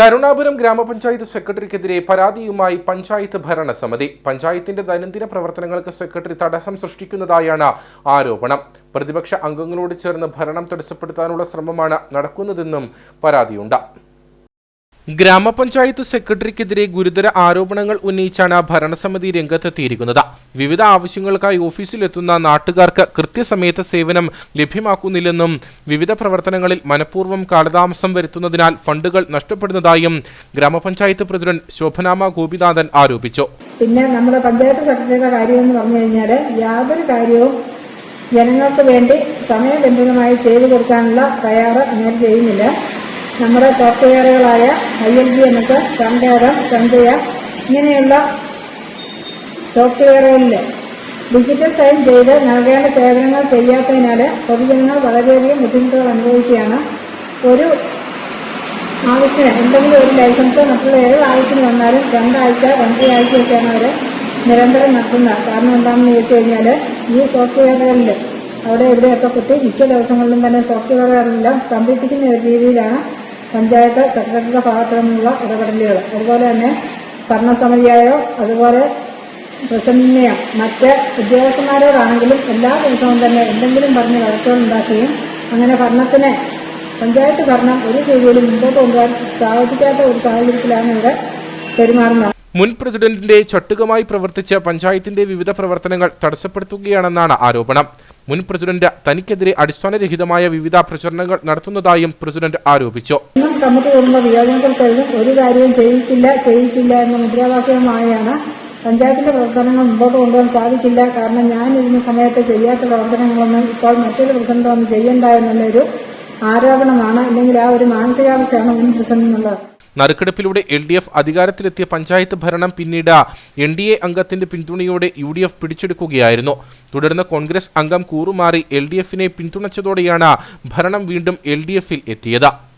കരുണാപുരം ഗ്രാമപഞ്ചായത്ത് സെക്രട്ടറിക്കെതിരെ പരാതിയുമായി പഞ്ചായത്ത് ഭരണസമിതി. പഞ്ചായത്തിന്റെ ദൈനംദിന പ്രവർത്തനങ്ങൾക്ക് സെക്രട്ടറി തടസ്സം സൃഷ്ടിക്കുന്നതായാണ് ആരോപണം. പ്രതിപക്ഷ അംഗങ്ങളോട് ചേർന്ന് ഭരണം തടസ്സപ്പെടുത്താനുള്ള ശ്രമമാണ് നടക്കുന്നതെന്നും പരാതിയുണ്ട്. ഗ്രാമപഞ്ചായത്ത് സെക്രട്ടറിക്കെതിരെ ഗുരുതര ആരോപണങ്ങൾ ഉന്നയിച്ചാണ് ഭരണസമിതി രംഗത്തെത്തിയിരിക്കുന്നത്. വിവിധ ആവശ്യങ്ങൾക്കായി ഓഫീസിലെത്തുന്ന നാട്ടുകാർക്ക് കൃത്യസമയത്ത് സേവനം ലഭ്യമാക്കുന്നില്ലെന്നും വിവിധ പ്രവർത്തനങ്ങളിൽ മനഃപൂർവം കാലതാമസം വരുത്തുന്നതിനാൽ ഫണ്ടുകൾ നഷ്ടപ്പെടുന്നതായും ഗ്രാമപഞ്ചായത്ത് പ്രസിഡന്റ് ശോഭനാമ ഗോപിനാഥൻ ആരോപിച്ചു. പിന്നെ നമ്മുടെ പഞ്ചായത്ത് സെക്രട്ടറിയുടെ കാര്യം എന്ന് പറഞ്ഞു കഴിഞ്ഞാൽ യാതൊരു കാര്യവും ജനങ്ങൾക്ക് വേണ്ടി സമയബന്ധിതമായി ചെയ്തു കൊടുക്കാനുള്ള തയ്യാറ് ഇങ്ങനെ ചെയ്യുന്നില്ല. നമ്മുടെ സോഫ്റ്റ്വെയറുകളായ I L G N S Sanjaya ഇങ്ങനെയുള്ള സോഫ്റ്റ്വെയറുകളിൽ ഡിജിറ്റൽ സൈൻ ചെയ്ത് നൽകേണ്ട സേവനങ്ങൾ ചെയ്യാത്തതിനാൽ പൊതുജനങ്ങൾ വളരെയധികം ബുദ്ധിമുട്ടുകൾ അനുഭവിക്കുകയാണ്. ഒരു ആവശ്യത്തിന് എന്തെങ്കിലും ഒരു ലൈസൻസ് മറ്റുള്ള ഏത് ആവശ്യത്തിന് വന്നാലും രണ്ടാഴ്ച രണ്ടര ആഴ്ചയൊക്കെയാണ് അവർ നിരന്തരം നടത്തുന്നത്. കാരണം എന്താണെന്ന് ചോദിച്ചു കഴിഞ്ഞാൽ ഈ സോഫ്റ്റ്വെയറുകളിൽ അവിടെ എവിടെയൊക്കെ കുത്തി മിക്ക ദിവസങ്ങളിലും തന്നെ സോഫ്റ്റ്വെയറുകളെല്ലാം സ്തംഭിപ്പിക്കുന്ന ഒരു രീതിയിലാണ് പഞ്ചായത്ത് സെക്രട്ടറിയുടെ ഭാഗത്തു നിന്നുള്ള ഇടപെടലുകൾ. അതുപോലെ തന്നെ ഭരണസമിതിയായോ അതുപോലെ പ്രസിഡന്റിനെയോ മറ്റ് ഉദ്യോഗസ്ഥന്മാരോടാണെങ്കിലും എല്ലാ ദിവസവും തന്നെ എന്തെങ്കിലും പറഞ്ഞ് വഴക്കുകളുണ്ടാക്കുകയും അങ്ങനെ ഭരണത്തിനെ പഞ്ചായത്ത് ഭരണം ഒരു രീതിയിലും മുമ്പോട്ട് കൊണ്ടുപോകാൻ സാധിക്കാത്ത ഒരു സാഹചര്യത്തിലാണ് ഇവിടെ പെരുമാറുന്നത്. മുൻ പ്രസിഡന്റിന്റെ ചട്ടുകമായി പ്രവർത്തിച്ച പഞ്ചായത്തിന്റെ വിവിധ പ്രവർത്തനങ്ങൾ തടസ്സപ്പെടുത്തുകയാണെന്നാണ് ആരോപണം. മുൻ പ്രസിഡന്റ് തനിക്കെതിരെ അടിസ്ഥാനരഹിതമായ വിവിധ പ്രചരണങ്ങൾ നടത്തുന്നതായും പ്രസിഡന്റ് ആരോപിച്ചു. ഒരു കാര്യവും ചെയ്യിക്കില്ല ചെയ്യിക്കില്ല എന്ന മുദ്രാവാക്യവുമായാണ് പഞ്ചായത്തിന്റെ പ്രവർത്തനങ്ങൾ മുമ്പോട്ട് കൊണ്ടുപോകാൻ സാധിക്കില്ല. കാരണം ഞാൻ ഇരുന്ന സമയത്ത് ചെയ്യാത്ത പ്രവർത്തനങ്ങളൊന്നും ഇപ്പോൾ മറ്റൊരു പ്രസിഡന്റ് വന്ന് ചെയ്യണ്ട എന്നുള്ളൊരു ആരോപണമാണ്. അല്ലെങ്കിൽ ആ ഒരു മാനസികാവസ്ഥയാണ് മുൻ പ്രസിഡന്റിനുള്ളത് നറുക്കെടുപ്പിലൂടെ എൽ ഡി എഫ് അധികാരത്തിലെത്തിയ പഞ്ചായത്ത് ഭരണം പിന്നീട് എൻ ഡി എ അംഗത്തിന്റെ പിന്തുണയോടെ യു ഡി എഫ് പിടിച്ചെടുക്കുകയായിരുന്നു. തുടർന്ന് കോൺഗ്രസ് അംഗം കൂറുമാറി എൽ ഡി എഫിനെ പിന്തുണച്ചതോടെയാണ് ഭരണം വീണ്ടും എൽ ഡി എഫിൽ എത്തിയത്.